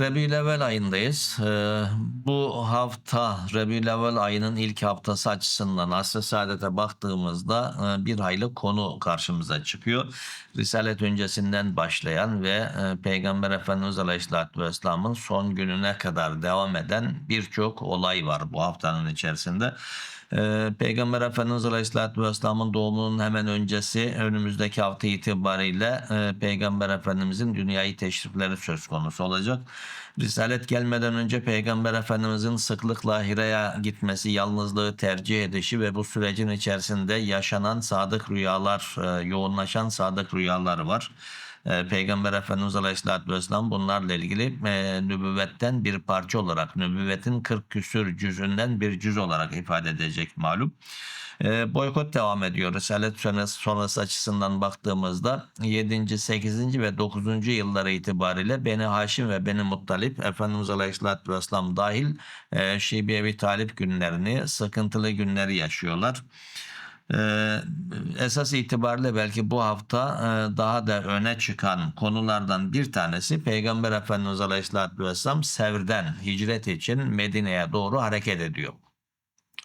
Rebülevvel ayındayız. Ee, bu hafta Rebülevvel ayının ilk haftası açısından Asr-ı Saadet'e baktığımızda e, bir hayli konu karşımıza çıkıyor. Risalet öncesinden başlayan ve e, Peygamber Efendimiz Aleyhisselatü Vesselam'ın son gününe kadar devam eden birçok olay var bu haftanın içerisinde. Ee, Peygamber Efendimiz Aleyhisselatü Vesselam'ın doğumunun hemen öncesi önümüzdeki hafta itibariyle e, Peygamber Efendimizin dünyayı teşrifleri söz konusu olacak. Risalet gelmeden önce Peygamber Efendimizin sıklıkla Hira'ya gitmesi, yalnızlığı tercih edişi ve bu sürecin içerisinde yaşanan sadık rüyalar, e, yoğunlaşan sadık rüyalar var. E, Peygamber Efendimiz Aleyhisselatü Vesselam bunlarla ilgili e, nübüvvetten bir parça olarak, nübüvvetin 40 küsür cüzünden bir cüz olarak ifade edecek malum. E, boykot devam ediyor. Risalet sonrası, sonrası açısından baktığımızda 7. 8. ve 9. yılları itibariyle Beni Haşim ve Beni Muttalip Efendimiz Aleyhisselatü Vesselam dahil e, Şibi Talip günlerini, sıkıntılı günleri yaşıyorlar. Ee, esas itibariyle belki bu hafta e, daha da öne çıkan konulardan bir tanesi Peygamber Efendimiz Aleyhisselatü Vesselam Sevr'den hicret için Medine'ye doğru hareket ediyor.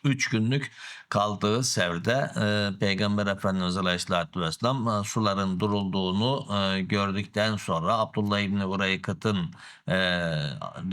Üç günlük kaldığı Sevr'de e, Peygamber Efendimiz Aleyhisselatü Vesselam e, suların durulduğunu e, gördükten sonra Abdullah İbni Uraykıt'ın e,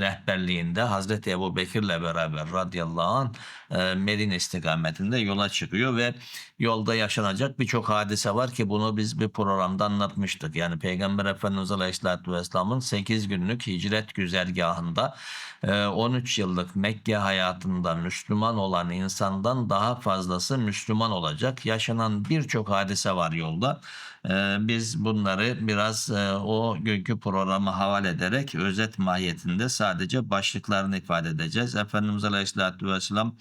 rehberliğinde Hazreti Ebu Bekir'le beraber radıyallahu anh e, Medine istikametinde yola çıkıyor ve yolda yaşanacak birçok hadise var ki bunu biz bir programda anlatmıştık. Yani Peygamber Efendimiz Aleyhisselatü Vesselam'ın 8 günlük hicret güzergahında e, 13 yıllık Mekke hayatında Müslüman olan insandan daha fazlası Müslüman olacak. Yaşanan birçok hadise var yolda. Ee, Biz bunları biraz e, o günkü programa havale ederek özet mahiyetinde sadece başlıklarını ifade edeceğiz. Efendimiz Aleyhisselatü Vesselam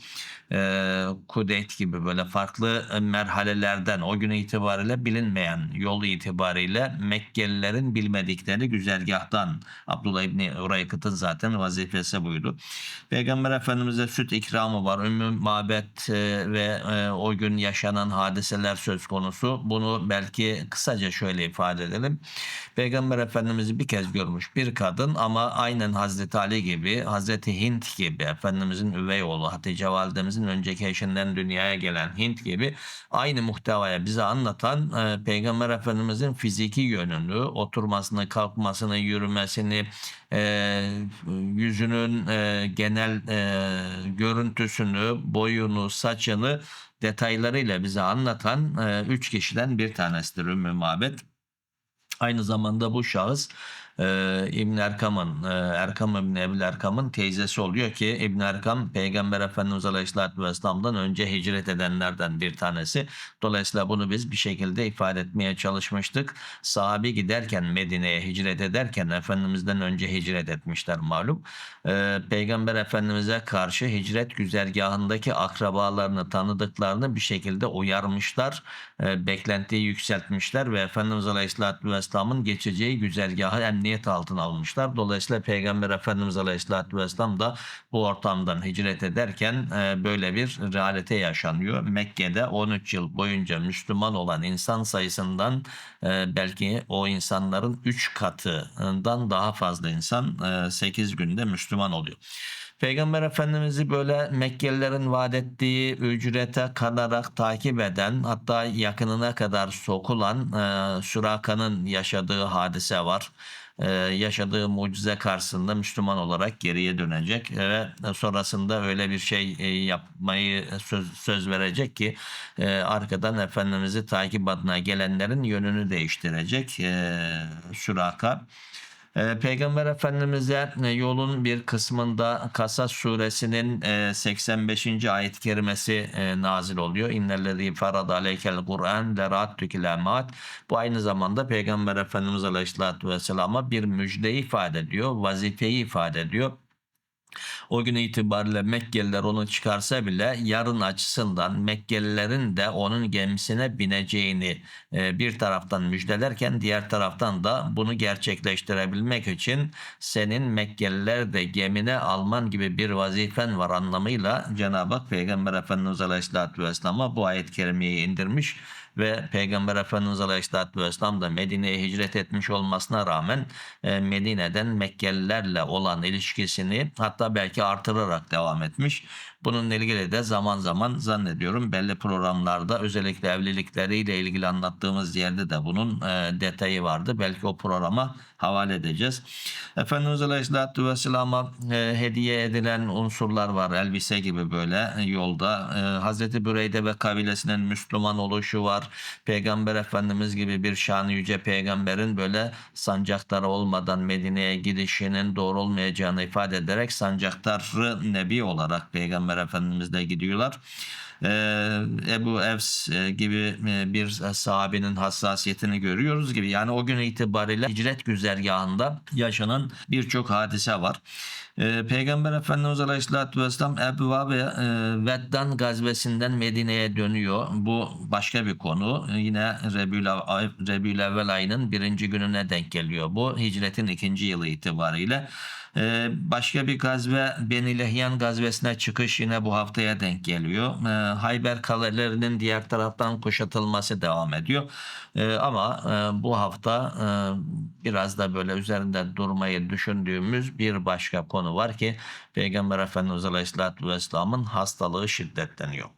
e, Kudeyt gibi böyle farklı merhalelerden o gün itibariyle bilinmeyen yol itibariyle Mekkelilerin bilmedikleri güzergahtan Abdullah İbni Uraykıt'ın zaten vazifesi buydu. Peygamber Efendimiz'e süt ikramı var. Ümmü Mabet e, ve o gün yaşanan hadiseler söz konusu. Bunu belki kısaca şöyle ifade edelim. Peygamber Efendimiz'i bir kez görmüş bir kadın ama aynen Hazreti Ali gibi, Hazreti Hint gibi, Efendimizin üvey oğlu Hatice Validemizin önceki eşinden dünyaya gelen Hint gibi aynı muhtevaya bize anlatan e, Peygamber Efendimizin fiziki yönünü, oturmasını, kalkmasını, yürümesini, e, yüzünün e, genel e, görüntüsünü, boyunu, saçını detaylarıyla bize anlatan e, üç kişiden bir tanesidir Ümmü Mabet. Aynı zamanda bu şahıs e, İbn Erkam'ın, e, Erkam İbn Ebil Erkam'ın teyzesi oluyor ki İbn Erkam Peygamber Efendimiz Aleyhisselatü Vesselam'dan önce hicret edenlerden bir tanesi. Dolayısıyla bunu biz bir şekilde ifade etmeye çalışmıştık. Sahabi giderken Medine'ye hicret ederken Efendimiz'den önce hicret etmişler malum. E, Peygamber Efendimiz'e karşı hicret güzergahındaki akrabalarını, tanıdıklarını bir şekilde uyarmışlar. E, beklentiyi yükseltmişler ve Efendimiz Aleyhisselatü Vesselam'ın geçeceği güzergahı emniyet altına almışlar. Dolayısıyla Peygamber Efendimiz Aleyhisselatü Vesselam da bu ortamdan hicret ederken e, böyle bir realite yaşanıyor. Mekke'de 13 yıl boyunca Müslüman olan insan sayısından e, belki o insanların 3 katından daha fazla insan 8 günde Müslüman oluyor. Peygamber Efendimiz'i böyle Mekkelilerin vaat ettiği ücrete kanarak takip eden hatta yakınına kadar sokulan e, Süraka'nın yaşadığı hadise var. E, yaşadığı mucize karşısında Müslüman olarak geriye dönecek ve sonrasında öyle bir şey e, yapmayı söz, söz verecek ki e, arkadan Efendimiz'i takip adına gelenlerin yönünü değiştirecek e, Süraka. Ee, Peygamber Efendimiz'e e, yolun bir kısmında Kasas suresinin e, 85. ayet kerimesi e, nazil oluyor. İnnellezî ferad aleykel Kur'an ilamat. Bu aynı zamanda Peygamber Efendimiz Aleyhisselatü Vesselam'a bir müjdeyi ifade ediyor, vazifeyi ifade ediyor. O gün itibariyle Mekkeliler onu çıkarsa bile yarın açısından Mekkelilerin de onun gemisine bineceğini e, bir taraftan müjdelerken diğer taraftan da bunu gerçekleştirebilmek için senin Mekkeliler de gemine alman gibi bir vazifen var anlamıyla Cenab-ı Hak Peygamber Efendimiz Aleyhisselatü Vesselam'a bu ayet-i kerimeyi indirmiş ve Peygamber Efendimiz Aleyhisselatü Vesselam da Medine'ye hicret etmiş olmasına rağmen e, Medine'den Mekkelilerle olan ilişkisini hatta belki artırarak devam etmiş. Bununla ilgili de zaman zaman zannediyorum belli programlarda özellikle evlilikleriyle ilgili anlattığımız yerde de bunun e, detayı vardı. Belki o programa havale edeceğiz. Efendimiz Aleyhisselatü Vesselam'a e, hediye edilen unsurlar var. Elbise gibi böyle yolda. E, Hazreti Büreyde ve kabilesinin Müslüman oluşu var. Peygamber Efendimiz gibi bir şanı yüce peygamberin böyle sancakları olmadan Medine'ye gidişinin doğru olmayacağını ifade ederek sancaktarı nebi olarak Peygamber Efendimiz'le gidiyorlar. Ee, Ebu Evs e, gibi e, bir sahabenin hassasiyetini görüyoruz gibi. Yani o gün itibariyle hicret güzergahında yaşanan birçok hadise var. Ee, Peygamber Efendimiz Aleyhisselatü Vesselam Ebu ve Veddan gazvesinden Medine'ye dönüyor. Bu başka bir konu. Yine Rebül Evvel ayının birinci gününe denk geliyor. Bu hicretin ikinci yılı itibariyle. Ee, başka bir gazve Beni Lehyan gazvesine çıkış yine bu haftaya denk geliyor. Ee, Hayber kalelerinin diğer taraftan kuşatılması devam ediyor. Ee, ama e, bu hafta e, biraz da böyle üzerinde durmayı düşündüğümüz bir başka konu var ki Peygamber Efendimiz Aleyhisselatü Vesselam'ın hastalığı şiddetleniyor.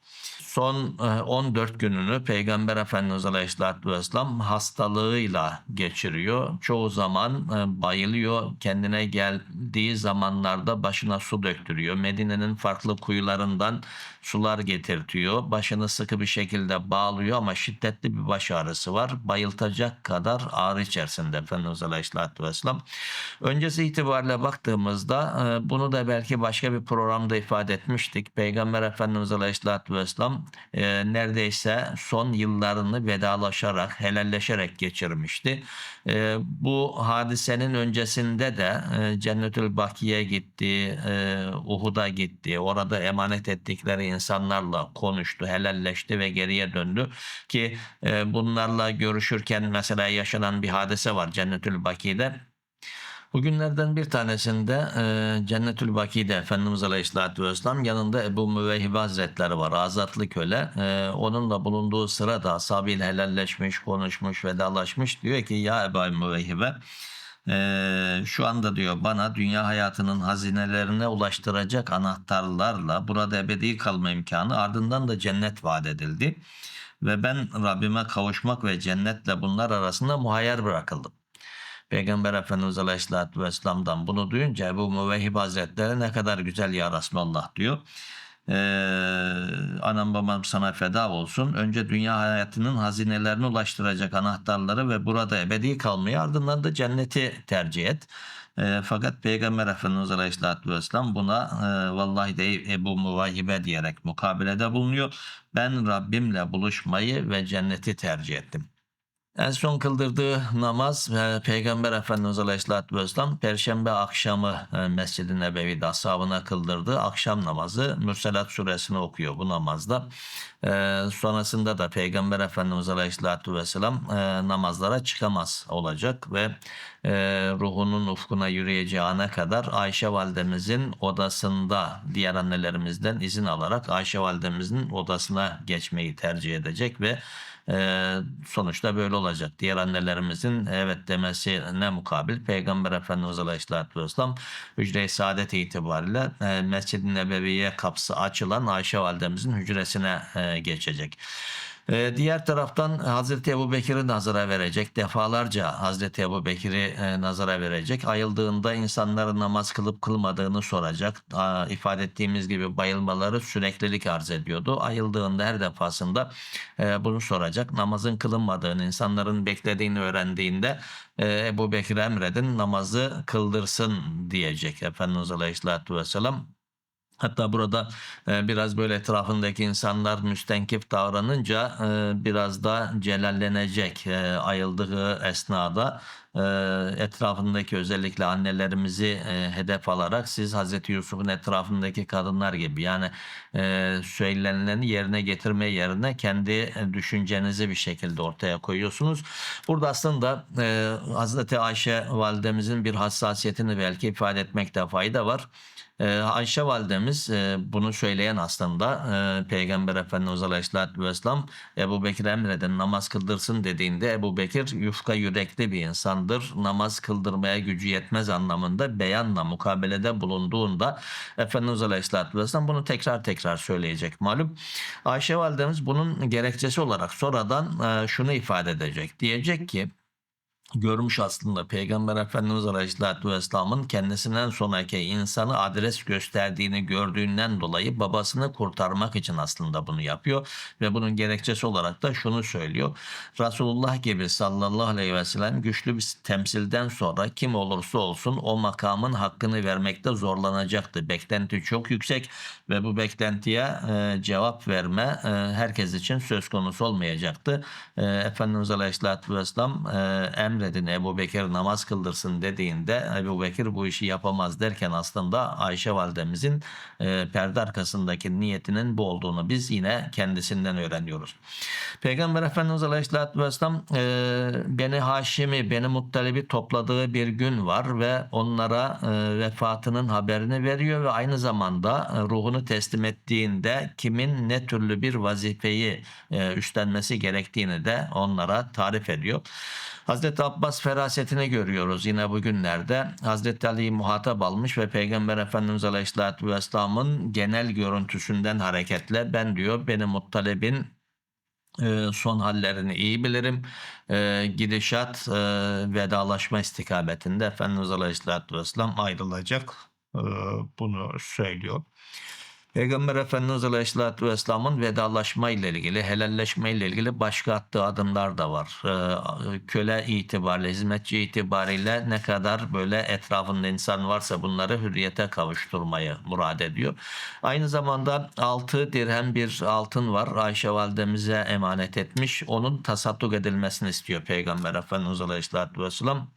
Son e, 14 gününü Peygamber Efendimiz Aleyhisselatü Vesselam hastalığıyla geçiriyor. Çoğu zaman e, bayılıyor. Kendine geldiği zamanlarda başına su döktürüyor. Medine'nin farklı kuyularından sular getirtiyor. Başını sıkı bir şekilde bağlıyor ama şiddetli bir baş ağrısı var. Bayıltacak kadar ağrı içerisinde Efendimiz Aleyhisselatü Vesselam. Öncesi itibariyle baktığımızda e, bunu da belki başka bir programda ifade etmiştik. Peygamber Efendimiz Aleyhisselatü Vesselam e, neredeyse son yıllarını vedalaşarak, helalleşerek geçirmişti. E, bu hadisenin öncesinde de e, Cennetül Bakiye gitti, e, Uhud'a gitti. Orada emanet ettikleri insanlarla konuştu, helalleşti ve geriye döndü. Ki e, bunlarla görüşürken mesela yaşanan bir hadise var Cennetül Baki'de. Bugünlerden bir tanesinde e, Cennetül Baki'de Efendimiz Aleyhisselatü Vesselam yanında Ebu Müveyhibe Hazretleri var. Azatlı köle. E, onunla bulunduğu sırada ashabıyla helalleşmiş, konuşmuş, vedalaşmış. Diyor ki ya Ebu Müveyhibe ee, şu anda diyor bana dünya hayatının hazinelerine ulaştıracak anahtarlarla burada ebedi kalma imkanı ardından da cennet vaat edildi. Ve ben Rabbime kavuşmak ve cennetle bunlar arasında muhayyer bırakıldım. Peygamber Efendimiz Aleyhisselatü Vesselam'dan bunu duyunca Ebu Müvehhib Hazretleri ne kadar güzel ya Resulallah diyor. Ee, anam babam sana feda olsun. Önce dünya hayatının hazinelerine ulaştıracak anahtarları ve burada ebedi kalmayı ardından da cenneti tercih et. E, fakat Peygamber Efendimiz Aleyhisselatü Vesselam buna e, vallahi de Ebu Muvayhibe diyerek mukabelede bulunuyor. Ben Rabbimle buluşmayı ve cenneti tercih ettim. En son kıldırdığı namaz e, Peygamber Efendimiz Aleyhisselatü Vesselam Perşembe akşamı e, Mescid-i Nebevi'de ashabına kıldırdığı akşam namazı Mürselat suresini okuyor bu namazda. E, sonrasında da Peygamber Efendimiz Aleyhisselatü Vesselam e, namazlara çıkamaz olacak ve e, ruhunun ufkuna yürüyeceği ana kadar Ayşe validemizin odasında diğer annelerimizden izin alarak Ayşe validemizin odasına geçmeyi tercih edecek ve ee, sonuçta böyle olacak. Diğer annelerimizin evet demesine mukabil Peygamber Efendimiz Aleyhisselatü Vesselam hücre-i saadet itibariyle e, Mescid-i Nebevi'ye kapısı açılan Ayşe validemizin hücresine e, geçecek. Ee, diğer taraftan Hazreti Ebu Bekir'i nazara verecek. Defalarca Hazreti Ebu Bekir'i e, nazara verecek. Ayıldığında insanların namaz kılıp kılmadığını soracak. Aa, ifade ettiğimiz gibi bayılmaları süreklilik arz ediyordu. Ayıldığında her defasında e, bunu soracak. Namazın kılınmadığını, insanların beklediğini öğrendiğinde e, Ebu Bekir emredin namazı kıldırsın diyecek Efendimiz Aleyhisselatü Vesselam. Hatta burada e, biraz böyle etrafındaki insanlar müstenkif davranınca e, biraz da celallenecek e, ayıldığı esnada etrafındaki özellikle annelerimizi hedef alarak siz Hazreti Yusuf'un etrafındaki kadınlar gibi yani söylenileni yerine getirme yerine kendi düşüncenizi bir şekilde ortaya koyuyorsunuz. Burada aslında Hazreti Ayşe validemizin bir hassasiyetini belki ifade etmekte fayda var. Ee, Ayşe validemiz e, bunu söyleyen aslında e, Peygamber Efendimiz Aleyhisselatü Vesselam Ebu Bekir emredin namaz kıldırsın dediğinde Ebu Bekir yufka yürekli bir insandır. Namaz kıldırmaya gücü yetmez anlamında beyanla mukabelede bulunduğunda Efendimiz Aleyhisselatü Vesselam bunu tekrar tekrar söyleyecek malum. Ayşe validemiz bunun gerekçesi olarak sonradan e, şunu ifade edecek. Diyecek ki görmüş aslında Peygamber Efendimiz Aleyhisselatü Vesselam'ın kendisinden sonraki insanı adres gösterdiğini gördüğünden dolayı babasını kurtarmak için aslında bunu yapıyor ve bunun gerekçesi olarak da şunu söylüyor. Resulullah gibi sallallahu aleyhi ve sellem güçlü bir temsilden sonra kim olursa olsun o makamın hakkını vermekte zorlanacaktı. Beklenti çok yüksek ve bu beklentiye e, cevap verme e, herkes için söz konusu olmayacaktı. E, Efendimiz Aleyhisselatü Vesselam e, emredin Ebu Bekir namaz kıldırsın dediğinde Ebu Bekir bu işi yapamaz derken aslında Ayşe validemizin e, perde arkasındaki niyetinin bu olduğunu biz yine kendisinden öğreniyoruz. Peygamber Efendimiz Aleyhisselatü Vesselam e, Beni Haşim'i, Beni Muttalib'i topladığı bir gün var ve onlara e, vefatının haberini veriyor ve aynı zamanda e, ruhunu teslim ettiğinde kimin ne türlü bir vazifeyi e, üstlenmesi gerektiğini de onlara tarif ediyor. Hazreti Abbas ferasetini görüyoruz yine bugünlerde. Hazreti Ali'yi muhatap almış ve Peygamber Efendimiz Aleyhisselatü Vesselam'ın genel görüntüsünden hareketle ben diyor beni Muttalib'in e, son hallerini iyi bilirim. E, gidişat e, vedalaşma istikametinde Efendimiz Aleyhisselatü Vesselam ayrılacak. Bunu söylüyor. Peygamber Efendimiz Aleyhisselatü Vesselam'ın vedalaşma ile ilgili, helalleşme ile ilgili başka attığı adımlar da var. Ee, köle itibariyle, hizmetçi itibariyle ne kadar böyle etrafında insan varsa bunları hürriyete kavuşturmayı murad ediyor. Aynı zamanda 6 dirhem bir altın var. Ayşe validemize emanet etmiş. Onun tasadduk edilmesini istiyor Peygamber Efendimiz Aleyhisselatü Vesselam.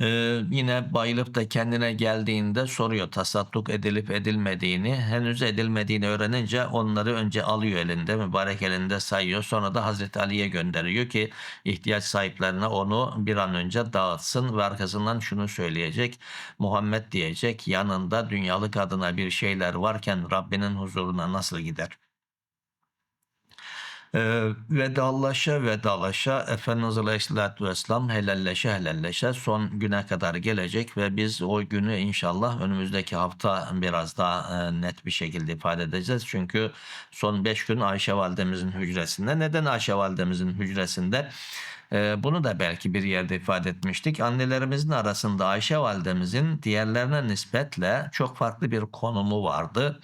Ee, yine bayılıp da kendine geldiğinde soruyor tasadduk edilip edilmediğini. Henüz edilmediğini öğrenince onları önce alıyor elinde, mübarek elinde sayıyor. Sonra da Hazreti Ali'ye gönderiyor ki ihtiyaç sahiplerine onu bir an önce dağıtsın ve arkasından şunu söyleyecek. Muhammed diyecek yanında dünyalık adına bir şeyler varken Rabbinin huzuruna nasıl gider? E, vedalaşa vedalaşa Efendimiz Aleyhisselatü Vesselam helalleşe helalleşe son güne kadar gelecek ve biz o günü inşallah önümüzdeki hafta biraz daha e, net bir şekilde ifade edeceğiz. Çünkü son beş gün Ayşe validemizin hücresinde. Neden Ayşe validemizin hücresinde? E, bunu da belki bir yerde ifade etmiştik. Annelerimizin arasında Ayşe validemizin diğerlerine nispetle çok farklı bir konumu vardı.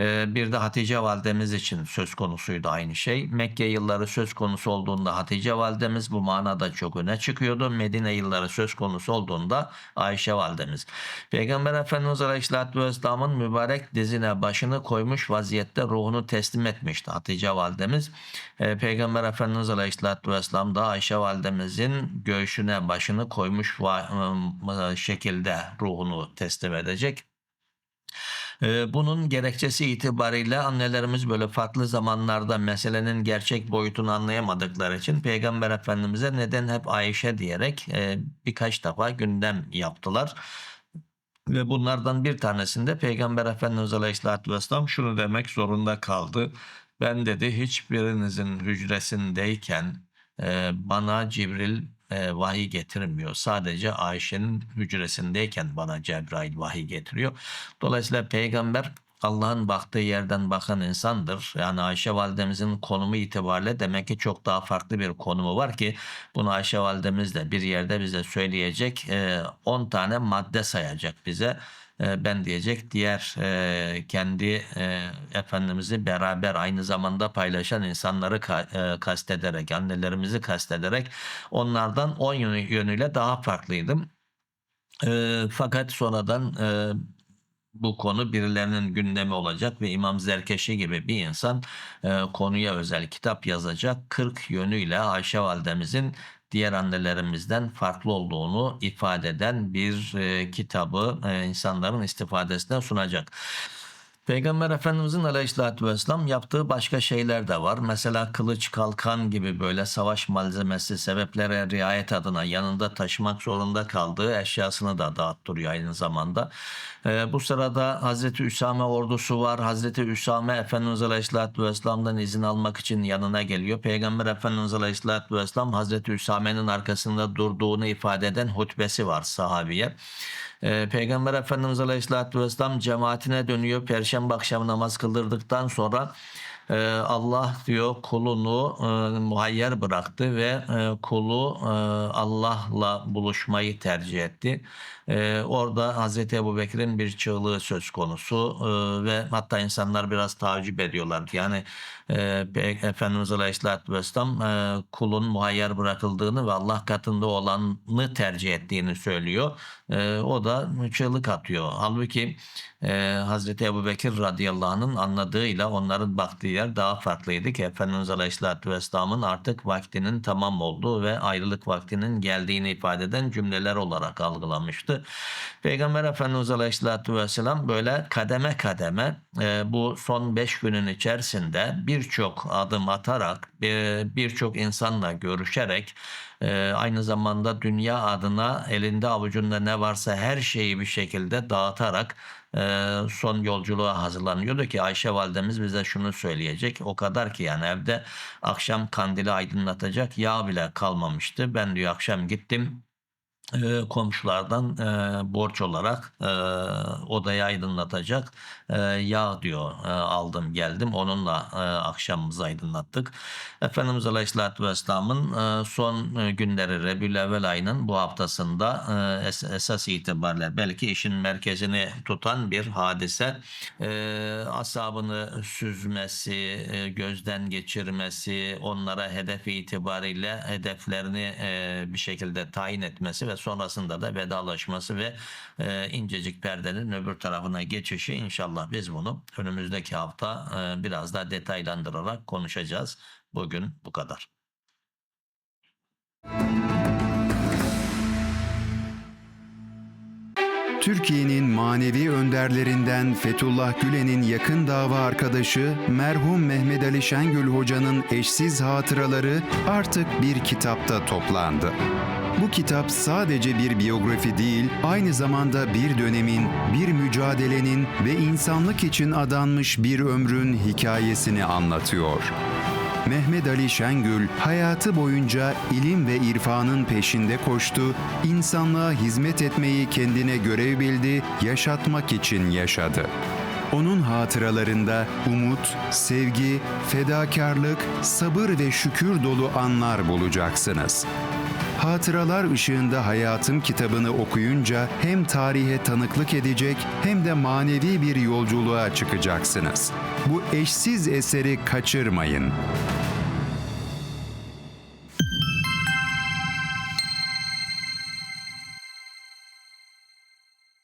Ee, bir de Hatice validemiz için söz konusuydu aynı şey. Mekke yılları söz konusu olduğunda Hatice validemiz bu manada çok öne çıkıyordu. Medine yılları söz konusu olduğunda Ayşe validemiz. Peygamber Efendimiz Aleyhisselatü Vesselam'ın mübarek dizine başını koymuş vaziyette ruhunu teslim etmişti Hatice validemiz. Ee, Peygamber Efendimiz Aleyhisselatü Vesselam da Ayşe validemizin göğsüne başını koymuş ıı, şekilde ruhunu teslim edecek. Ee, bunun gerekçesi itibariyle annelerimiz böyle farklı zamanlarda meselenin gerçek boyutunu anlayamadıkları için Peygamber Efendimiz'e neden hep Ayşe diyerek e, birkaç defa gündem yaptılar. Ve bunlardan bir tanesinde Peygamber Efendimiz Aleyhisselatü Vesselam şunu demek zorunda kaldı. Ben dedi hiçbirinizin hücresindeyken e, bana Cibril e, vahiy getirmiyor. Sadece Ayşe'nin hücresindeyken bana Cebrail vahiy getiriyor. Dolayısıyla peygamber Allah'ın baktığı yerden bakan insandır. Yani Ayşe validemizin konumu itibariyle demek ki çok daha farklı bir konumu var ki bunu Ayşe validemiz de bir yerde bize söyleyecek. 10 e, tane madde sayacak bize. E, ben diyecek diğer e, kendi e, Efendimiz'i beraber aynı zamanda paylaşan insanları kastederek, annelerimizi kastederek onlardan on yönüyle daha farklıydım. Fakat sonradan bu konu birilerinin gündemi olacak ve İmam Zerkeşi gibi bir insan konuya özel kitap yazacak 40 yönüyle Ayşe validemizin diğer annelerimizden farklı olduğunu ifade eden bir e, kitabı e, insanların istifadesine sunacak. Peygamber Efendimizin Aleyhisselatü Vesselam yaptığı başka şeyler de var. Mesela kılıç, kalkan gibi böyle savaş malzemesi sebeplere riayet adına yanında taşımak zorunda kaldığı eşyasını da dağıttırıyor aynı zamanda. Ee, bu sırada Hazreti Üsame ordusu var. Hazreti Üsame Efendimiz Aleyhisselatü Vesselam'dan izin almak için yanına geliyor. Peygamber Efendimiz Aleyhisselatü Vesselam Hazreti Üsame'nin arkasında durduğunu ifade eden hutbesi var sahabiye. Ee, Peygamber Efendimiz Aleyhisselatü Vesselam cemaatine dönüyor. Perşembe akşamı namaz kıldırdıktan sonra e, Allah diyor kulunu e, muhayyer bıraktı ve e, kulu e, Allah'la buluşmayı tercih etti. Orada Hazreti Ebu Bekir'in bir çığlığı söz konusu ve hatta insanlar biraz tacip ediyorlar. Yani Efendimiz Aleyhisselatü Vesselam kulun muhayyer bırakıldığını ve Allah katında olanı tercih ettiğini söylüyor. O da çığlık atıyor. Halbuki Hazreti Ebu Bekir radıyallahu anh'ın anladığıyla onların baktığı yer daha farklıydı ki Efendimiz Aleyhisselatü Vesselam'ın artık vaktinin tamam olduğu ve ayrılık vaktinin geldiğini ifade eden cümleler olarak algılamıştı. Peygamber Efendimiz Aleyhisselatü Vesselam böyle kademe kademe e, bu son beş günün içerisinde birçok adım atarak e, birçok insanla görüşerek e, aynı zamanda dünya adına elinde avucunda ne varsa her şeyi bir şekilde dağıtarak e, son yolculuğa hazırlanıyordu ki Ayşe validemiz bize şunu söyleyecek. O kadar ki yani evde akşam kandili aydınlatacak yağ bile kalmamıştı. Ben diyor akşam gittim e, komşulardan e, borç olarak e, odayı aydınlatacak e, yağ diyor aldım geldim onunla akşamımızı aydınlattık. Efendimiz Aleyhisselatü Vesselam'ın son e, günleri Rebül ayının bu haftasında es- esas itibariyle belki işin merkezini tutan bir hadise asabını süzmesi, gözden geçirmesi, onlara hedef itibariyle hedeflerini bir şekilde tayin etmesi ve sonrasında da vedalaşması ve e, incecik perdenin öbür tarafına geçişi inşallah biz bunu önümüzdeki hafta e, biraz daha detaylandırarak konuşacağız. Bugün bu kadar. Türkiye'nin manevi önderlerinden Fethullah Gülen'in yakın dava arkadaşı merhum Mehmet Ali Şengül Hoca'nın eşsiz hatıraları artık bir kitapta toplandı. Bu kitap sadece bir biyografi değil, aynı zamanda bir dönemin, bir mücadelenin ve insanlık için adanmış bir ömrün hikayesini anlatıyor. Mehmet Ali Şengül hayatı boyunca ilim ve irfanın peşinde koştu, insanlığa hizmet etmeyi kendine görev bildi, yaşatmak için yaşadı. Onun hatıralarında umut, sevgi, fedakarlık, sabır ve şükür dolu anlar bulacaksınız. Hatıralar ışığında hayatım kitabını okuyunca hem tarihe tanıklık edecek hem de manevi bir yolculuğa çıkacaksınız. Bu eşsiz eseri kaçırmayın.